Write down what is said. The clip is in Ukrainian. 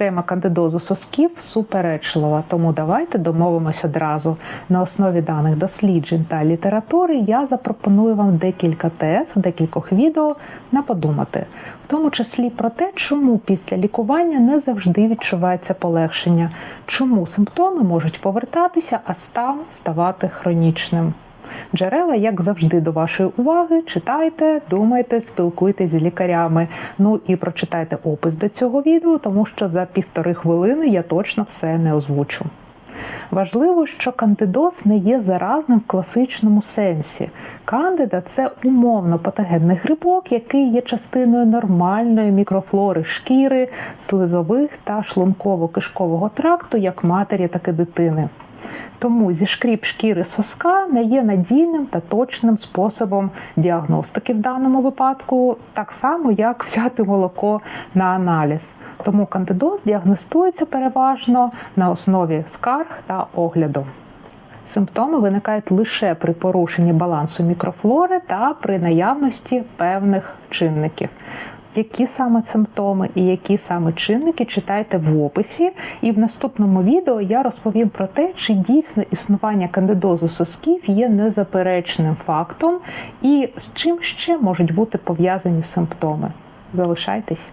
Тема кандидозу сосків суперечлива, тому давайте домовимось одразу. На основі даних досліджень та літератури я запропоную вам декілька тез, декількох відео на подумати, в тому числі про те, чому після лікування не завжди відчувається полегшення, чому симптоми можуть повертатися, а стан ставати хронічним. Джерела, як завжди, до вашої уваги. Читайте, думайте, спілкуйтесь з лікарями. Ну і прочитайте опис до цього відео, тому що за півтори хвилини я точно все не озвучу. Важливо, що кандидоз не є заразним в класичному сенсі. Кандида це умовно патогенний грибок, який є частиною нормальної мікрофлори шкіри, слизових та шлунково-кишкового тракту як матері, так і дитини. Тому зішкріп шкіри соска не є надійним та точним способом діагностики в даному випадку, так само як взяти молоко на аналіз. Тому кандидоз діагностується переважно на основі скарг та огляду. Симптоми виникають лише при порушенні балансу мікрофлори та при наявності певних чинників. Які саме симптоми і які саме чинники читайте в описі, і в наступному відео я розповім про те, чи дійсно існування кандидозу сосків є незаперечним фактом, і з чим ще можуть бути пов'язані симптоми. Залишайтесь.